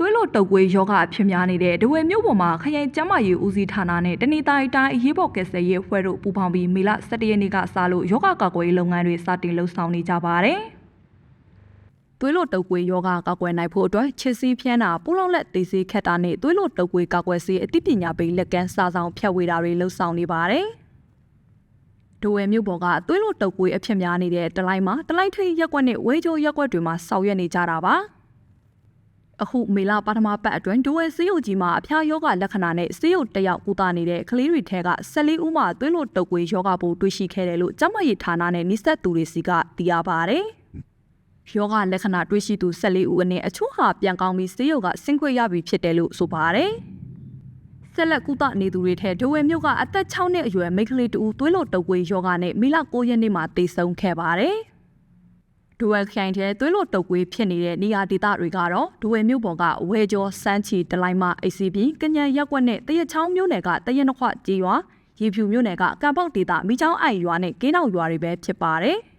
သွေးလွန်တုပ်ကွေးယောဂအဖြစ်များနေတဲ့ဒဝယ်မြို့ပေါ်မှာခရိုင်ကျန်းမာရေးဦးစီးဌာနနဲ့တနေတိုင်းတိုင်းအရေးပေါ်ကယ်ဆယ်ရေးအဖွဲ့တို့ပူးပေါင်းပြီးမေလ17ရက်နေ့ကစလို့ယောဂကာကွယ်ရေးလုပ်ငန်းတွေစတင်လှုပ်ဆောင်နေကြပါတယ်။သွေးလွန်တုပ်ကွေးယောဂကာကွယ်နိုင်ဖို့အတွက်ချစ်စည်းဖျန်းတာပူလုံးလက်သေးစေးခက်တာနဲ့သွေးလွန်တုပ်ကွေးကာကွယ်ဆေးအသိပညာပေးလက်ကမ်းစာဆောင်ဖြတ်ဝေတာတွေလှုပ်ဆောင်နေပါတယ်။ဒိုဝဲမြို့ပေါ်ကသွေးလွန်တုပ်ကွေးအဖြစ်များနေတဲ့တလိုင်းမှာတလိုင်းထွေးရက်ကွက်နဲ့ဝဲချိုးရက်ကွက်တွေမှာဆောင်ရွက်နေကြတာပါ။ အခုမေလပထမပတ်အတွင်းဒိုဝဲစေးရုံကြီးမှာအဖျားယောဂလက္ခဏာနဲ့စေးရုံတစ်ယောက်ကူတာနေတဲ့ကလေးတွေထဲက14ဦးမှသွေးလွန်တုပ်ကွေးယောဂပိုးတွေ့ရှိခဲ့တယ်လို့ကျန်းမာရေးဌာနနဲ့နှိစက်သူတွေစီကသိရပါဗျ။ယောဂလက္ခဏာတွေ့ရှိသူ14ဦးအနက်အချို့ဟာပြန်ကောင်းပြီးစေးရုံကဆင်းခွင့်ရပြီဖြစ်တယ်လို့ဆိုပါတယ်။ဆက်လက်ကုသနေသူတွေထဲဒိုဝဲမြို့ကအသက်6နှစ်အရွယ်မိန်းကလေးတူသွေးလွန်တုပ်ကွေးယောဂနဲ့မေလ9ရက်နေ့မှာသေဆုံးခဲ့ပါတယ်။ ဒိုဝဲခိုင်တဲ့သွေးလွန်တုပ်ကွေးဖြစ်နေတဲ့နေရာဒေသတွေကတော့ဒိုဝဲမြို့ပေါ်ကဝဲကျော်စမ်းချီတလိုင်းမ ACB ကညံရက်ကွက်နဲ့တရချောင်းမြို့နယ်ကတရနခွကြေးရွာရေဖြူမြို့နယ်ကကံပေါက်ဒေသမိချောင်းအိုင်ရွာနဲ့ကင်းအောင်ရွာတွေပဲဖြစ်ပါတယ်။